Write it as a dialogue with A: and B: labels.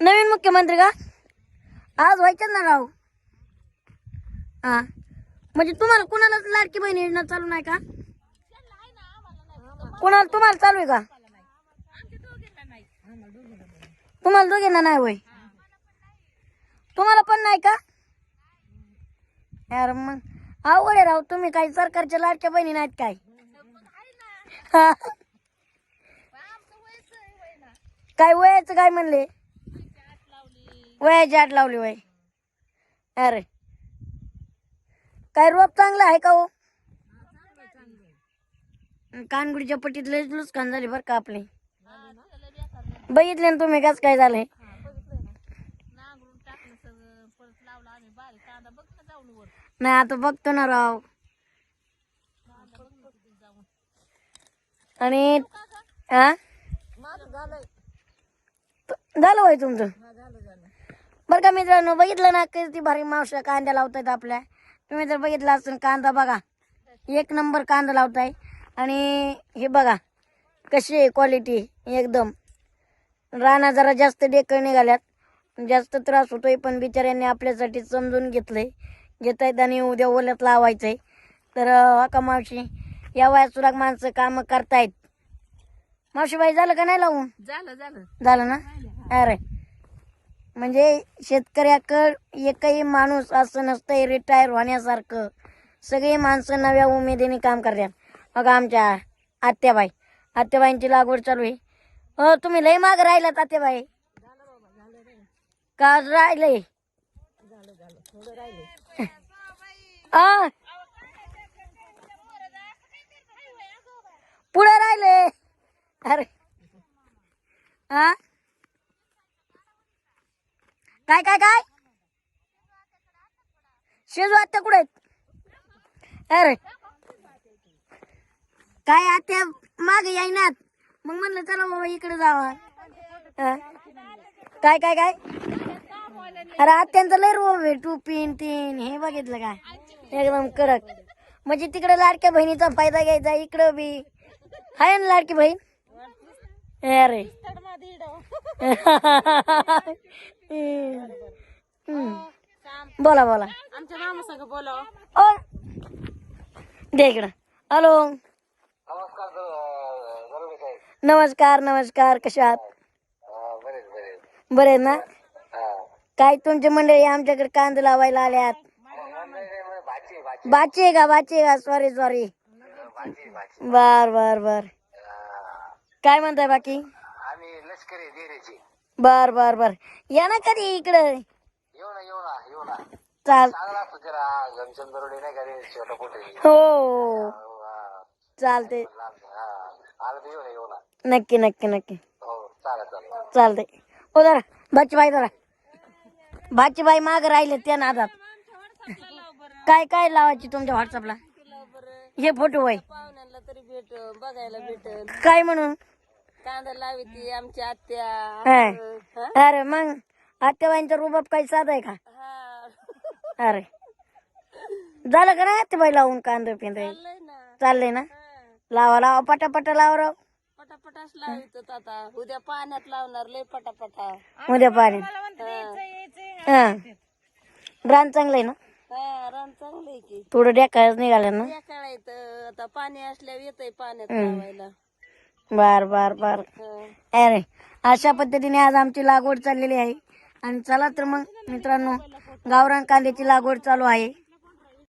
A: नवीन मुख्यमंत्री का? आज व्हायचं ना राव. हा. म्हणजे तुम्हाला कुणालाच लाडकी बहीण योजना चालू नाही का? कुणाला तुम्हाला चालू आहे का? तुम्हाला दोघींना नाही वय तुम्हाला पण नाही का? यार मग अवघड आहे राव. तुम्ही काही सरकारच्या लाडक्या बहिणी नाहीत काय? हा. काय वयाचं काय म्हणले? वय जाट लावली वय. अरे. काय रोप चांगलं आहे का हो? कानगुडीच्या पट्टीत लयच नुकसान झाली बरं का आपले. बघितले ना तुम्ही काच काय झालंय? नाही आता बघतो ना राव. आणि हा झालं होय तुमचं? बरं का मित्रांनो बघितलं ना किती भारी मावशा कांद्या लावतायत आपल्या. तुम्ही जर बघितलं असेल कांदा बघा. एक नंबर कांदा लावताय. आणि हे बघा कशी आहे क्वालिटी एकदम. राणा जरा जास्त डेकळ निघाल्यात. जास्त त्रास होतोय पण बिचाऱ्यांनी आपल्यासाठी समजून घेतलंय. घेतायत आणि उद्या ओल्यात लावायचंय. तर अं, का मावशी या वयात सुद्धा माणसं कामं करतायत. मावशीबाई झालं का नाही लावून?
B: झालं झालं.
A: झालं ना? अरे. म्हणजे शेतकऱ्याकड एकही माणूस असं नसतंय रिटायर होण्यासारखं. सगळी माणसं नव्या उमेदीने काम करतात. बघा आमच्या आत्याबाई आत्याबाईंची लागवड चालू आहे. हो तुम्ही लय माग राहिलात आत्याबाई. का राहिले? पुढे राहिले. अरे हा काय काय काय? शेजू आत्या कुठे अरे. काय आत्या माग येईनात मग म्हणलं चला बाबा इकडे जावा. काय काय काय? अरे आत्यांचं लय रोग आहे. टुपीन तीन हे बघितलं काय एकदम कडक. म्हणजे तिकडे लाडक्या बहिणीचा फायदा घ्यायचा इकडं बी. आहे ना लाडकी बहीण? अरे. बोला बोला.
B: आमच्या मामा संग बोलाव
A: ओ. दे इकडं. हॅलो.
C: नमस्कार
A: नमस्कार नमस्कार. कशा आहात?
C: बरेच बरेच
A: बरे ना? काय तुमची मंडळी आमच्याकडे कांदे लावायला आल्यात? बाची आहे का? बाची आहे का? सॉरी सॉरी बर बर बर. काय म्हणताय बाकी?
C: आम्ही लष्करी देरेची.
A: बर बर बर. या ना कधी इकडे.
C: येऊ ना येऊ ना येऊ ना.
A: चाल.
C: चांगला असतो जरा. घनश्याम दरोडे नाही का रे? छोटा पोटे.
A: हो.
C: हा.
A: चालते
C: लांब, हा. आलं तर येऊ ना येऊ ना.
A: नक्की नक्की नक्की.
C: हो चालेल चालेल.
A: चालते हो जरा बाची जरा. बाची बाई माग राहिले त्या नादात. काय काय लावायची तुमच्या व्हॉट्सअपला हे फोटो होय.
B: पाहुण्यांना तरी भेट बघायला भेटल
A: काय म्हणून?
B: कांदा लावी ती आमची आत्या.
A: हा? अरे मग आत्याबाईंचा रुबाब काही साधा आहे का?
B: हा.
A: अरे. झालं का नाही आत्याबाई लावून कांदे पिंदे?
B: चाललंय ना.
A: चाललंय ना?
B: हा.
A: लावा लावा पटापटा लावा राव.
B: पटापटाच लावित आता. उद्या पाण्यात लावणार लय पटापटा.
A: उद्या पाणी
B: हा.
A: रान चांगलंय ना?
B: हा रान चांगलंय की.
A: थोडं डेकाळच निघालं ना?
B: या काळात आता पाणी असल्यावर येतंय पाण्यात लावायला.
A: बर बर बर. अरे अशा पद्धतीने आज आमची लागवड चाललेली आहे. आणि चला तर मग मित्रांनो गावरान कांद्याची लागवड चालू आहे.